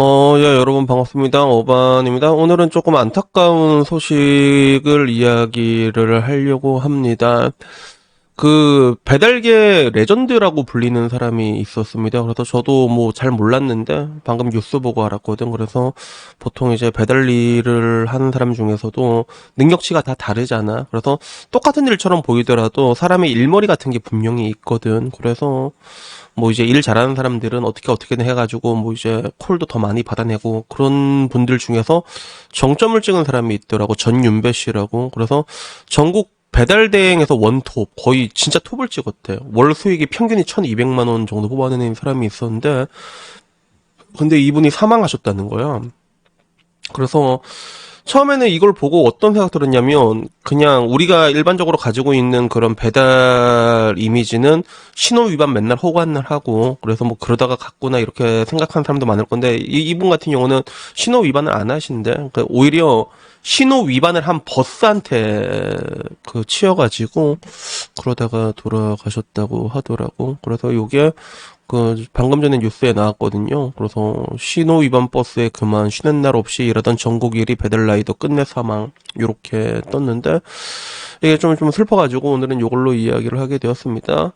어, 예, 여러분 반갑습니다. 어반입니다. 오늘은 조금 안타까운 소식을 이야기를 하려고 합니다. 그 배달계 레전드라고 불리는 사람이 있었습니다. 그래서 저도 뭐 잘 몰랐는데 방금 뉴스 보고 알았거든. 그래서 보통 이제 배달 일을 하는 사람 중에서도 능력치가 다 다르잖아. 그래서 똑같은 일처럼 보이더라도 사람의 일머리 같은 게 분명히 있거든. 그래서 뭐 이제 일 잘하는 사람들은 어떻게 어떻게든 해가지고 뭐 이제 콜도 더 많이 받아내고 그런 분들 중에서 정점을 찍은 사람이 있더라고. 전윤배 씨라고. 그래서 전국 배달 대행에서 원톱 거의 진짜 톱을 찍었대. 월 수익이 평균이 1,200만 원 정도 뽑아내는 사람이 있었는데 근데 이분이 사망하셨다는 거야. 그래서 처음에는 이걸 보고 어떤 생각 들었냐면 그냥 우리가 일반적으로 가지고 있는 그런 배달 이미지는 신호 위반 맨날 허관을 하고 그래서 뭐 그러다가 갔구나 이렇게 생각하는 사람도 많을 건데 이, 이분 같은 경우는 신호 위반을 안 하신대. 그러니까 오히려 신호 위반을 한 버스한테 그 치여가지고 그러다가 돌아가셨다고 하더라고. 그래서 요게 그 방금 전에 뉴스에 나왔거든요. 그래서 신호 위반 버스에 그만 쉬는 날 없이 일하던 전국 1위 배달 라이더 끝내 사망 이렇게 떴는데 이게 좀좀 슬퍼가지고 오늘은 이걸로 이야기를 하게 되었습니다.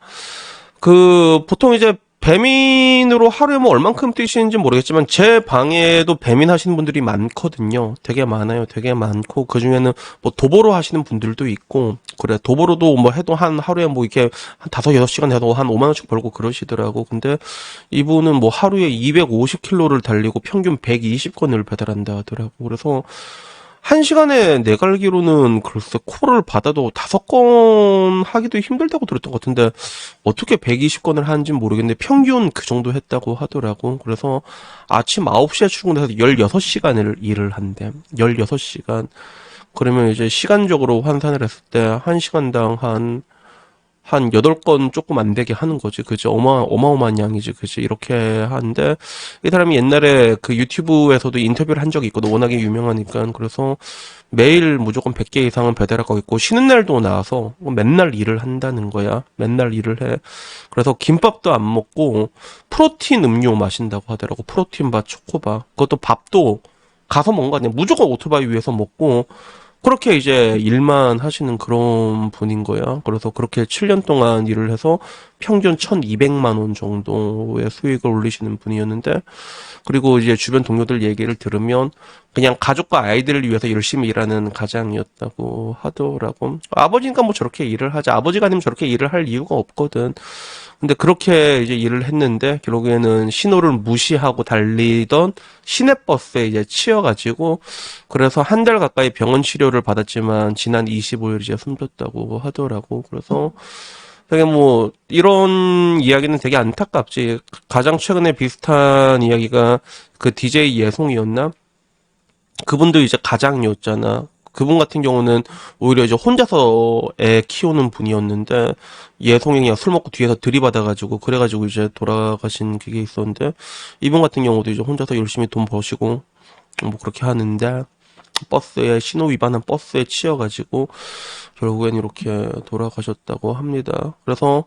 그 보통 이제 배민으로 하루에 뭐 얼만큼 뛰시는지 모르겠지만 제 방에도 배민 하시는 분들이 많거든요. 되게 많아요. 되게 많고 그 중에는 뭐 도보로 하시는 분들도 있고 그래 도보로도 뭐 해도 한 하루에 뭐 이렇게 한 다섯 여섯 시간 해도 한 5만 원씩 벌고 그러시더라고. 근데 이분은 뭐 하루에 250km를 달리고 평균 120건을 배달한다 하더라고. 그래서 한 시간에 내 갈기로는 글쎄 콜을 받아도 다섯 건 하기도 힘들다고 들었던 것 같은데 어떻게 120건을 하는지 모르겠는데 평균 그 정도 했다고 하더라고. 그래서 아침 9시에 출근해서 16시간을 일을 한대. 16시간. 그러면 이제 시간적으로 환산을 했을 때 한 시간당 한 한 8건 조금 안 되게 하는 거지. 그지? 어마, 어마어마한 양이지. 그지? 이렇게 하는데, 이 사람이 옛날에 그 유튜브에서도 인터뷰를 한 적이 있거든. 워낙에 유명하니까. 그래서 매일 무조건 100개 이상은 배달하고 있고, 쉬는 날도 나와서 맨날 일을 한다는 거야. 맨날 일을 해. 그래서 김밥도 안 먹고, 프로틴 음료 마신다고 하더라고. 프로틴바, 초코바. 그것도 밥도 가서 거 아니야. 무조건 오토바이 위에서 먹고, 그렇게 이제 일만 하시는 그런 분인 거야. 그래서 그렇게 7년 동안 일을 해서 평균 1200만 원 정도의 수익을 올리시는 분이었는데, 그리고 이제 주변 동료들 얘기를 들으면 그냥 가족과 아이들을 위해서 열심히 일하는 가장이었다고 하더라고. 아버지니까 뭐 저렇게 일을 하지. 아버지가 아니면 저렇게 일을 할 이유가 없거든. 근데 그렇게 이제 일을 했는데 결국에는 신호를 무시하고 달리던 시내버스에 이제 치여가지고 그래서 한 달 가까이 병원 치료를 받았지만 지난 25일 이제 숨졌다고 하더라고. 그래서 되게 뭐 이런 이야기는 되게 안타깝지. 가장 최근에 비슷한 이야기가 그 DJ 예송이었나? 그분도 이제 가장이었잖아. 그분 같은 경우는 오히려 이제 혼자서 애 키우는 분이었는데 예송이가 술 먹고 뒤에서 들이받아가지고 그래가지고 이제 돌아가신 그게 있었는데 이분 같은 경우도 이제 혼자서 열심히 돈 버시고 뭐 그렇게 하는데 버스에 신호 위반한 버스에 치여가지고 결국엔 이렇게 돌아가셨다고 합니다. 그래서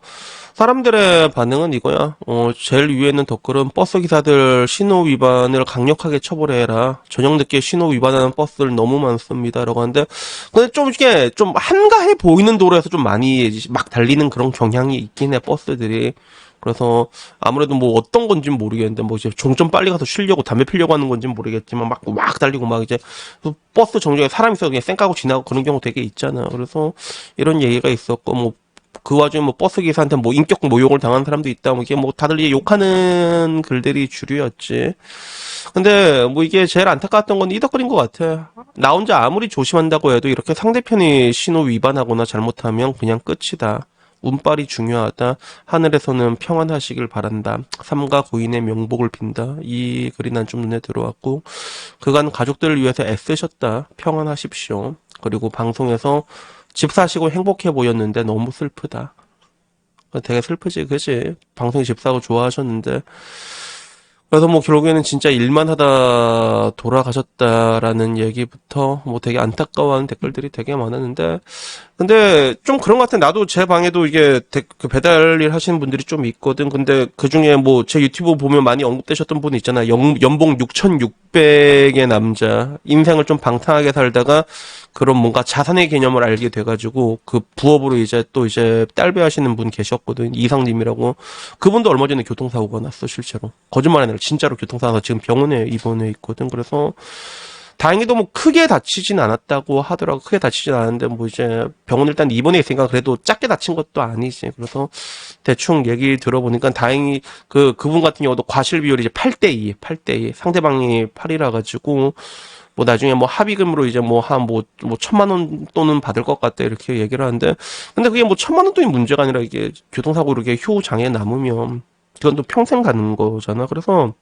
사람들의 반응은 이거야. 어, 제일 위에 있는 댓글은 버스 기사들 신호 위반을 강력하게 처벌해라. 저녁 늦게 신호 위반하는 버스들 너무 많습니다라고 하는데 근데 좀 이게 좀 한가해 보이는 도로에서 좀 많이 막 달리는 그런 경향이 있긴 해 버스들이. 그래서 아무래도 뭐 어떤 건지 는 모르겠는데 뭐 이제 종점 빨리 가서 쉬려고 담배 피려고 하는 건지 는 모르겠지만 막 막 달리고 막 이제 버스 정류장에 사람 있어 그냥 쌩 까고 지나고 그런 경우 되게 있잖아. 그래서 이런 얘기가 있었고 뭐그 와중에 뭐 버스 기사한테 뭐 인격 모욕을 당한 사람도 있다. 뭐 이게 뭐 다들 이제 욕하는 글들이 주류였지. 근데 뭐 이게 제일 안타까웠던 건 이 덕글인 것 같아. 나 혼자 아무리 조심한다고 해도 이렇게 상대편이 신호 위반하거나 잘못하면 그냥 끝이다. 운빨이 중요하다. 하늘에서는 평안하시길 바란다. 삼가 고인의 명복을 빈다. 이 글이 난 좀 눈에 들어왔고, 그간 가족들을 위해서 애쓰셨다. 평안하십시오. 그리고 방송에서 집 사시고 행복해 보였는데 너무 슬프다. 되게 슬프지, 그지? 방송에 집 사고 좋아하셨는데. 그래서 뭐 결국에는 진짜 일만 하다 돌아가셨다라는 얘기부터 뭐 되게 안타까워하는 댓글들이 되게 많았는데 근데 좀 그런 것 같아. 나도 제 방에도 이게 데- 그 배달 일 하시는 분들이 좀 있거든. 근데 그 중에 뭐 제 유튜브 보면 많이 언급되셨던 분이 있잖아. 연, 연봉 6,600의 남자. 인생을 좀 방탕하게 살다가 그런 뭔가 자산의 개념을 알게 돼가지고 그 부업으로 이제 또 이제 딸배 하시는 분 계셨거든. 이상님이라고. 그분도 얼마 전에 교통사고가 났어, 실제로. 거짓말 아니라 진짜로 교통사고가 지금 병원에 입원해 있거든. 그래서 다행히도 뭐 크게 다치진 않았다고 하더라고. 크게 다치진 않았는데 뭐 이제 병원 일단 입원해 있으니까 그래도 작게 다친 것도 아니지. 그래서 대충 얘기 들어보니까 다행히 그 그분 같은 경우도 과실 비율이 이제 8대 2, 8대 2. 상대방이 8이라 가지고 뭐 나중에 뭐 합의금으로 이제 뭐 한 뭐 뭐 천만 원 또는 받을 것 같다 이렇게 얘기를 하는데 근데 그게 뭐 천만 원 돈이 문제가 아니라 이게 교통사고로 이렇게 효 장애 남으면 그건 또 평생 가는 거잖아. 그래서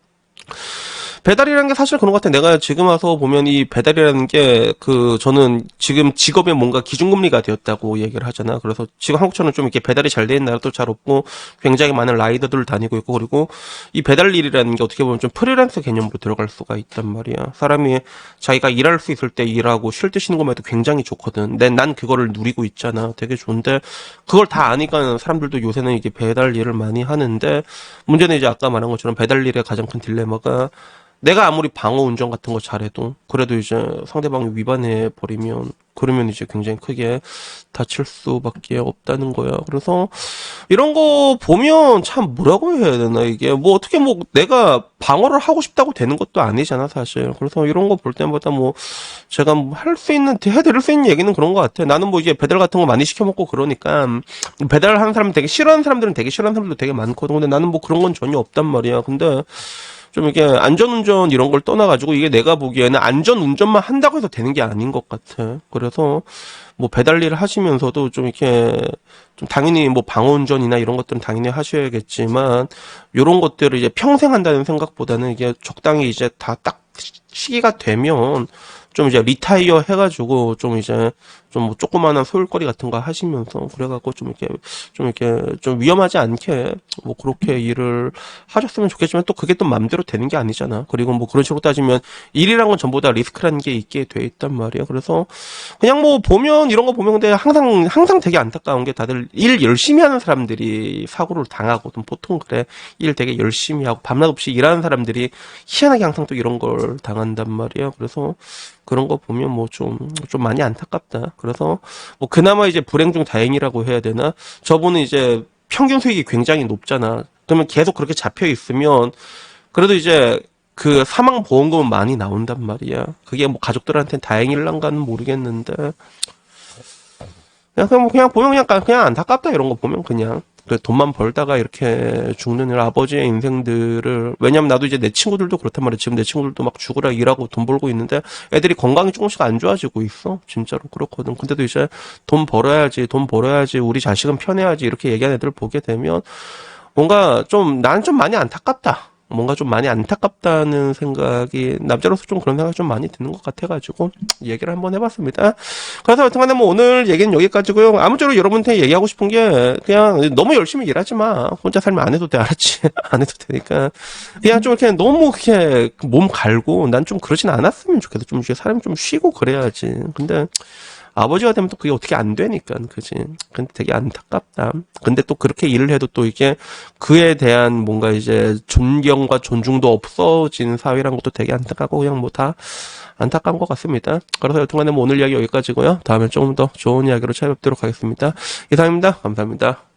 배달이라는 게 사실 그런 것 같아. 내가 지금 와서 보면 이 배달이라는 게 그 저는 지금 직업에 뭔가 기준금리가 되었다고 얘기를 하잖아. 그래서 지금 한국처럼 좀 이렇게 배달이 잘 되는 나라도 잘 없고 굉장히 많은 라이더들 다니고 있고 그리고 이 배달 일이라는 게 어떻게 보면 좀 프리랜서 개념으로 들어갈 수가 있단 말이야. 사람이 자기가 일할 수 있을 때 일하고 쉴 때 쉬는 것만 해도 굉장히 좋거든. 근데 난 그거를 누리고 있잖아. 되게 좋은데 그걸 다 아니까 사람들도 요새는 이게 배달 일을 많이 하는데 문제는 이제 아까 말한 것처럼 배달 일의 가장 큰 딜레마가 내가 아무리 방어 운전 같은 거 잘해도 그래도 이제 상대방이 위반해 버리면 그러면 이제 굉장히 크게 다칠 수밖에 없다는 거야. 그래서 이런 거 보면 참 뭐라고 해야 되나 이게 뭐 어떻게 뭐 내가 방어를 하고 싶다고 되는 것도 아니잖아 사실. 그래서 이런 거 볼 때마다 뭐 제가 할수 있는 해드릴 수 있는 얘기는 그런 것 같아. 나는 뭐 이게 배달 같은 거 많이 시켜 먹고 그러니까 배달 하는 사람 되게 싫어하는 사람들은 되게 싫어하는 사람도 되게 많거든. 근데 나는 뭐 그런 건 전혀 없단 말이야. 근데 좀 이게 안전운전 이런 걸 떠나가지고 이게 내가 보기에는 안전운전만 한다고 해서 되는 게 아닌 것 같아. 그래서 뭐 배달 일을 하시면서도 좀 이렇게 좀 당연히 뭐 방어운전이나 이런 것들은 당연히 하셔야겠지만 요런 것들을 이제 평생 한다는 생각보다는 이게 적당히 이제 다 딱 시기가 되면 좀 이제 리타이어 해가지고 좀 이제 좀뭐 조그마한 소일거리 같은 거 하시면서 그래갖고 좀 이렇게 좀 이렇게 좀 위험하지 않게 뭐 그렇게 일을 하셨으면 좋겠지만 또 그게 또 맘대로 되는 게 아니잖아. 그리고 뭐 그런 식으로 따지면 일이란 건 전부 다 리스크라는 게 있게 돼 있단 말이야. 그래서 그냥 뭐 보면 이런 거 보면 근데 항상 항상 되게 안타까운 게 다들 일 열심히 하는 사람들이 사고를 당하거든. 보통 그래. 일 되게 열심히 하고 밤낮 없이 일하는 사람들이 희한하게 항상 또 이런 걸 당한단 말이야. 그래서 그런 거 보면 뭐 좀, 좀 많이 안타깝다. 그래서 뭐 그나마 이제 불행 중 다행이라고 해야 되나? 저분은 이제 평균 수익이 굉장히 높잖아. 그러면 계속 그렇게 잡혀 있으면 그래도 이제 그 사망 보험금은 많이 나온단 말이야. 그게 뭐 가족들한테는 다행일란가는 모르겠는데 그냥 그냥, 그냥 보면 그냥 그냥 안타깝다 이런 거 보면 그냥 그 돈만 벌다가 이렇게 죽는 일 아버지의 인생들을 왜냐면 나도 이제 내 친구들도 그렇단 말이야. 지금 내 친구들도 막 죽으라 일하고 돈 벌고 있는데 애들이 건강이 조금씩 안 좋아지고 있어. 진짜로 그렇거든. 근데도 이제 돈 벌어야지 돈 벌어야지 우리 자식은 편해야지 이렇게 얘기하는 애들 보게 되면 뭔가 좀 나는 좀 많이 안타깝다. 뭔가 좀 많이 안타깝다는 생각이 남자로서 좀 그런 생각이 좀 많이 드는 것 같아가지고 얘기를 한번 해봤습니다. 그래서 여튼간에 뭐 오늘 얘기는 여기까지고요. 아무쪼록 여러분한테 얘기하고 싶은 게 그냥 너무 열심히 일하지 마. 혼자 살면 안 해도 돼 알았지? 안 해도 되니까 그냥 좀 이렇게 너무 그렇게 몸 갈고 난 좀 그러진 않았으면 좋겠어. 좀 이제 사람이 좀 쉬고 그래야지. 근데 아버지가 되면 또 그게 어떻게 안 되니까, 그지? 근데 되게 안타깝다. 근데 또 그렇게 일을 해도 또 이게 그에 대한 뭔가 이제 존경과 존중도 없어진 사회란 것도 되게 안타깝고 그냥 뭐 다 안타까운 것 같습니다. 그래서 여튼간에 뭐 오늘 이야기 여기까지고요. 다음에 조금 더 좋은 이야기로 찾아뵙도록 하겠습니다. 이상입니다. 감사합니다.